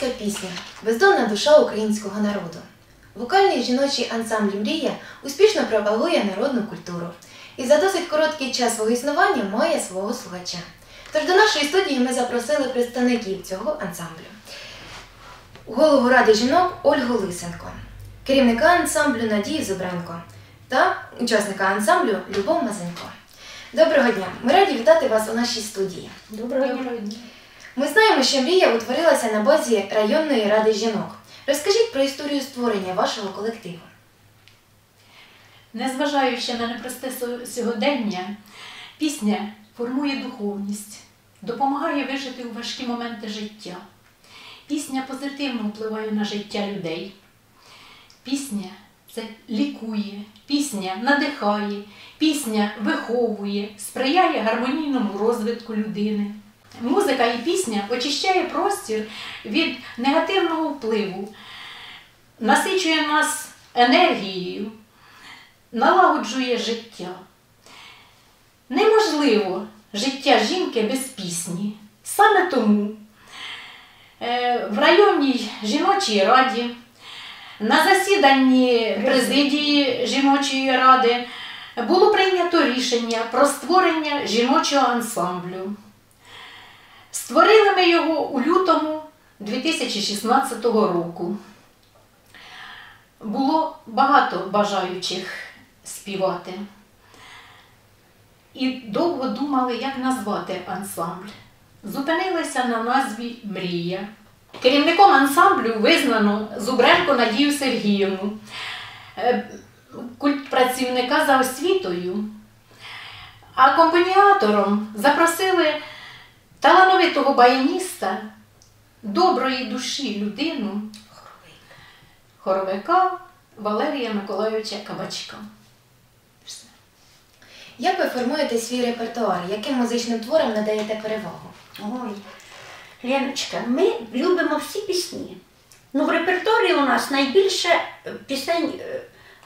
Українська пісня бездонна душа українського народу. Вокальний жіночий ансамбль Мрія успішно пропагує народну культуру і за досить короткий час свого існування має свого слухача. Тож до нашої студії ми запросили представників цього ансамблю. Голову ради жінок Ольгу Лисенко, керівника ансамблю Надію Зубренко та учасника ансамблю Любов Мазенко. Доброго дня! Ми раді вітати вас у нашій студії. Доброго дня. Ми знаємо, що мрія утворилася на базі районної ради жінок. Розкажіть про історію створення вашого колективу. Незважаючи на непросте сьогодення, пісня формує духовність, допомагає вижити у важкі моменти життя. Пісня позитивно впливає на життя людей. Пісня це лікує, пісня надихає, пісня виховує, сприяє гармонійному розвитку людини. Музика і пісня очищає простір від негативного впливу, насичує нас енергією, налагоджує життя. Неможливо життя жінки без пісні. Саме тому е, в районній жіночій раді, на засіданні президії жіночої ради було прийнято рішення про створення жіночого ансамблю. Створили ми його у лютому 2016 року. Було багато бажаючих співати. І довго думали, як назвати ансамбль. Зупинилися на назві Мрія. Керівником ансамблю визнано Зубренко Надію Сергіївну, е, культпрацівника за освітою. А акомпаніатором запросили талановитого баяніста, доброї душі людину, хоровика Валерія Миколайовича Кабачка. Як ви формуєте свій репертуар? Яким музичним творам надаєте перевагу? Ой, Леночка, ми любимо всі пісні. Ну, в репертуарі у нас найбільше е, пісень е,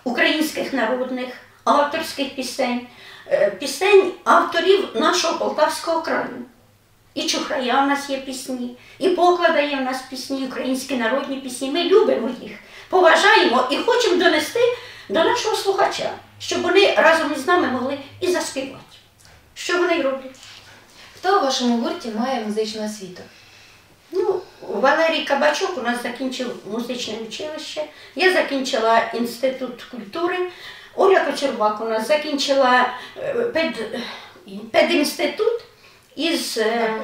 українських народних, авторських пісень, е, пісень авторів нашого Полтавського краю. І Чухрая у нас є пісні, і Поклада є у нас пісні, українські народні пісні. Ми любимо їх, поважаємо і хочемо донести до нашого слухача, щоб вони разом із нами могли і заспівати. Що вони роблять? Хто у вашому гурті має музичну освіту? Ну, Валерій Кабачок у нас закінчив музичне училище, я закінчила інститут культури, Оля Кочербак у нас закінчила е, пед, педінститут із е,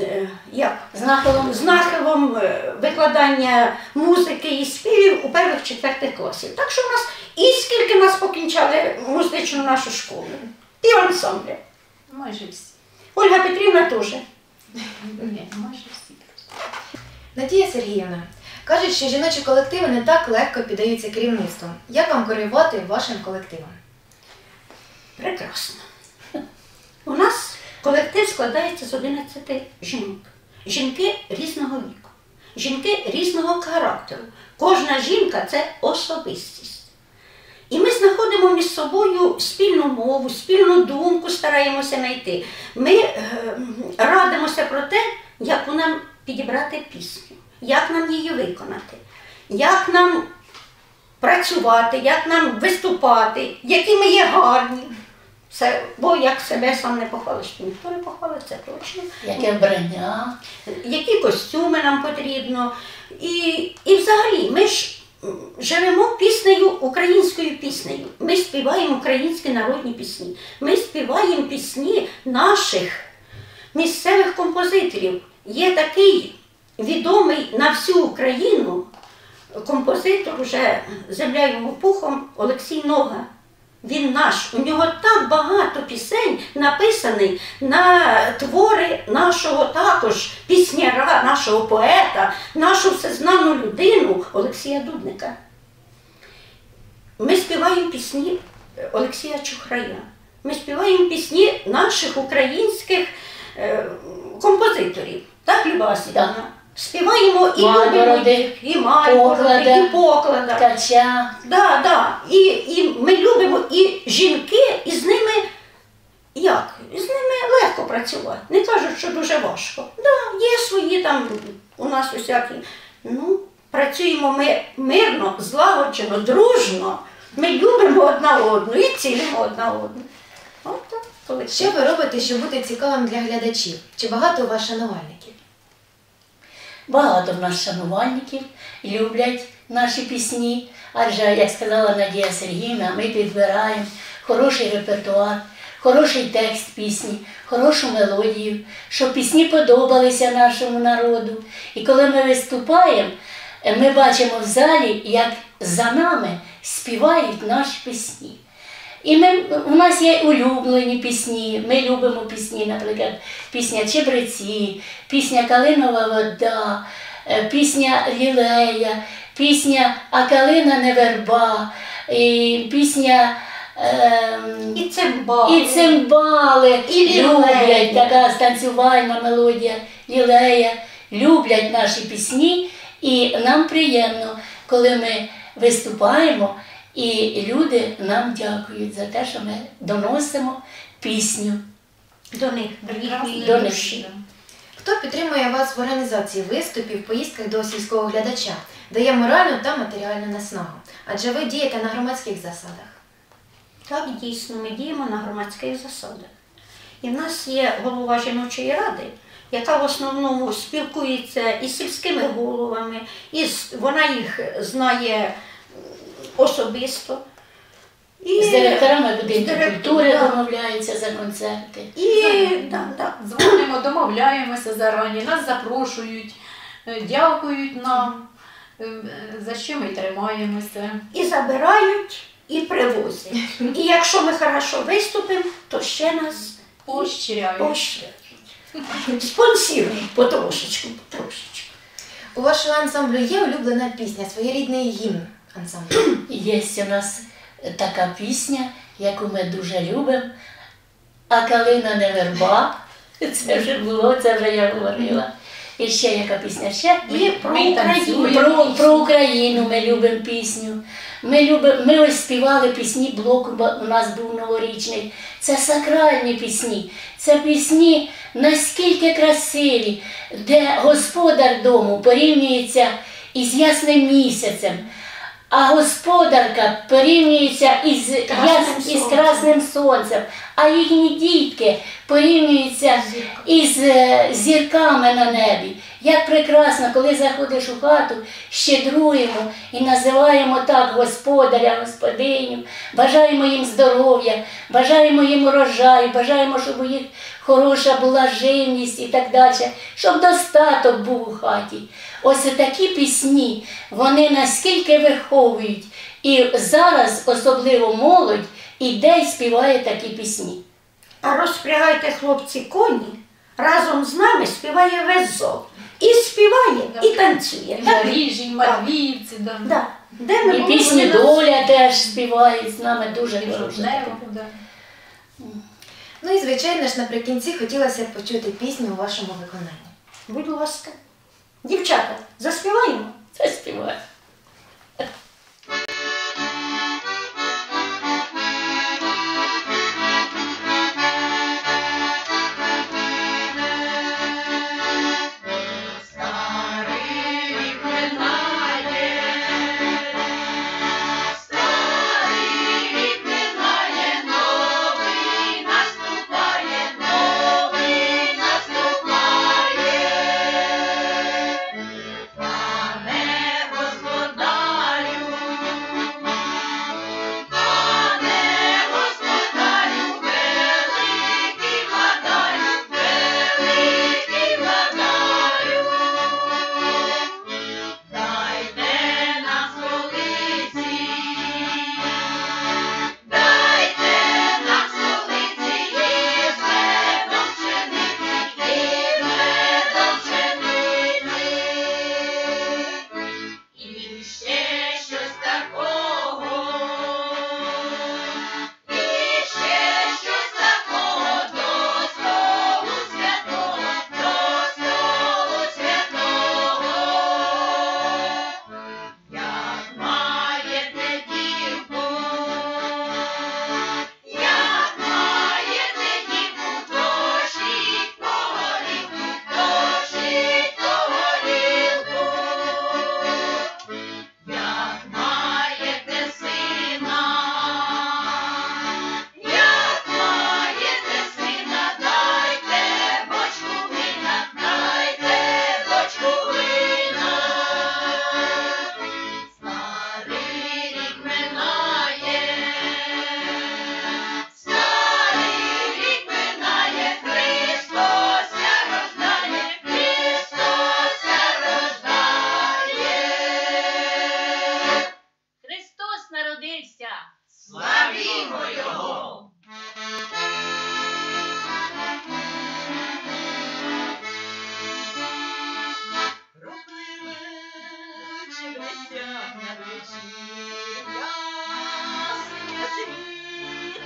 е, як? З нахилом з нахилом е, викладання музики і співів у перших четвертих класів. Так що в нас і скільки нас покінчали музичну нашу школу, і ансамблі. майже всі. Ольга Петрівна теж. Ні, майже всі. Надія Сергіївна, кажуть, що жіночі колективи не так легко піддаються керівництву. Як вам керувати вашим колективом? Прекрасно. Колектив складається з 11 жінок. Жінки різного віку, жінки різного характеру. Кожна жінка це особистість. І ми знаходимо між собою спільну мову, спільну думку стараємося знайти. Ми е, радимося про те, як нам підібрати пісню, як нам її виконати, як нам працювати, як нам виступати, які ми є гарні. Це, бо як себе сам не похвалиш, то ніхто не похвалить, це точно. Яке вбрання. Які костюми нам потрібно. І, і взагалі ми ж живемо піснею, українською піснею. Ми співаємо українські народні пісні. Ми співаємо пісні наших місцевих композиторів. Є такий відомий на всю Україну композитор уже земля йому пухом Олексій Нога. Він наш. У нього так багато пісень написаний на твори нашого також пісняра, нашого поета, нашу всезнану людину Олексія Дудника. Ми співаємо пісні Олексія Чухрая. Ми співаємо пісні наших українських е, композиторів. Так, Люба Васильівна? Співаємо і Мальбороди, любимо їх, і Мальбороди, Поклада, і поклада. Ткача. Да, да. І, і ми любимо і жінки, і з ними як? З ними легко працювати. Не кажуть, що дуже важко. Да, є свої там у нас усякі. Ну, працюємо ми мирно, злагоджено, дружно. Ми любимо одна одну і цілимо одна одну. От так. Що ви робите, щоб бути цікавим для глядачів? Чи багато у вас шанувальників? Багато в нас шанувальників люблять наші пісні, адже, як сказала Надія Сергіївна, ми підбираємо хороший репертуар, хороший текст пісні, хорошу мелодію, щоб пісні подобалися нашому народу. І коли ми виступаємо, ми бачимо в залі, як за нами співають наші пісні. І ми, у нас є улюблені пісні. Ми любимо пісні, наприклад, пісня Чебреці, пісня Калинова вода, е, пісня Лілея, пісня А калина не верба, і пісня ем, І цимбали. і цимбали І люблять, така станцювальна мелодія, лілея, люблять наші пісні, і нам приємно, коли ми виступаємо, і люди нам дякують за те, що ми доносимо пісню. До них, до них. Хто підтримує вас в організації виступів, поїздках до сільського глядача, дає моральну та матеріальну наснагу? Адже ви дієте на громадських засадах. Так, дійсно, ми діємо на громадських засадах. І в нас є голова жіночої ради, яка в основному спілкується із сільськими головами, із, вона їх знає особисто. І, З директорами будинку культури да. домовляються за концерти. І, да, да. Дзвонимо, домовляємося зарані, нас запрошують, е, дякують нам, е, за що ми тримаємося. і забирають, і привозять. І якщо ми хорошо виступимо, то ще нас Поощряють. поощряють. Спонсірують потрошечку, потрошечку. У вашого ансамблю є улюблена пісня, своєрідний гімн ансамблю. Є у нас така пісня, яку ми дуже любимо. А калина не верба. Це вже було, це вже я говорила. І ще яка пісня? Ще І про ми Україну. про, про Україну ми любимо пісню. Ми, любимо, ми ось співали пісні блоку, бо у нас був новорічний. Це сакральні пісні. Це пісні наскільки красиві, де господар дому порівнюється із ясним місяцем. А господарка порівнюється із, Красним яс, із сонцем. красним сонцем, а їхні дітки порівнюються із е, зірками на небі. Як прекрасно, коли заходиш у хату, щедруємо і називаємо так господаря, господиню, бажаємо їм здоров'я, бажаємо їм урожаю, бажаємо, щоб у їх хороша була живність і так далі, щоб достаток був у хаті. Ось такі пісні, вони наскільки виховують. І зараз особливо молодь іде і співає такі пісні. А розпрягайте хлопці коні, разом з нами співає весь зол. І співає, Да. і танцює. Заріжі, і Матвіївці, да. Да. Де ми І нас- доля теж співають з нами дуже да. Ну і звичайно ж наприкінці хотілося б почути пісню у вашому виконанні. Будь ласка. Дівчата, заспіваємо? Це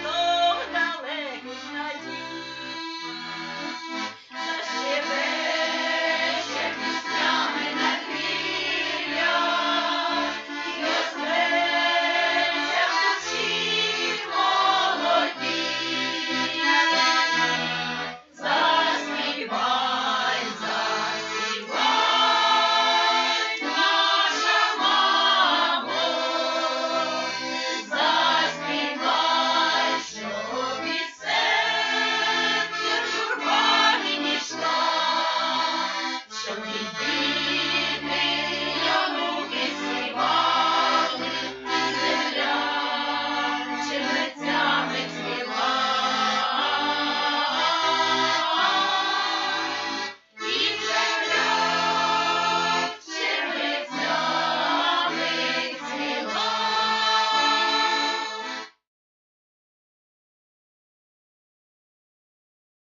Toda alegre torna dia.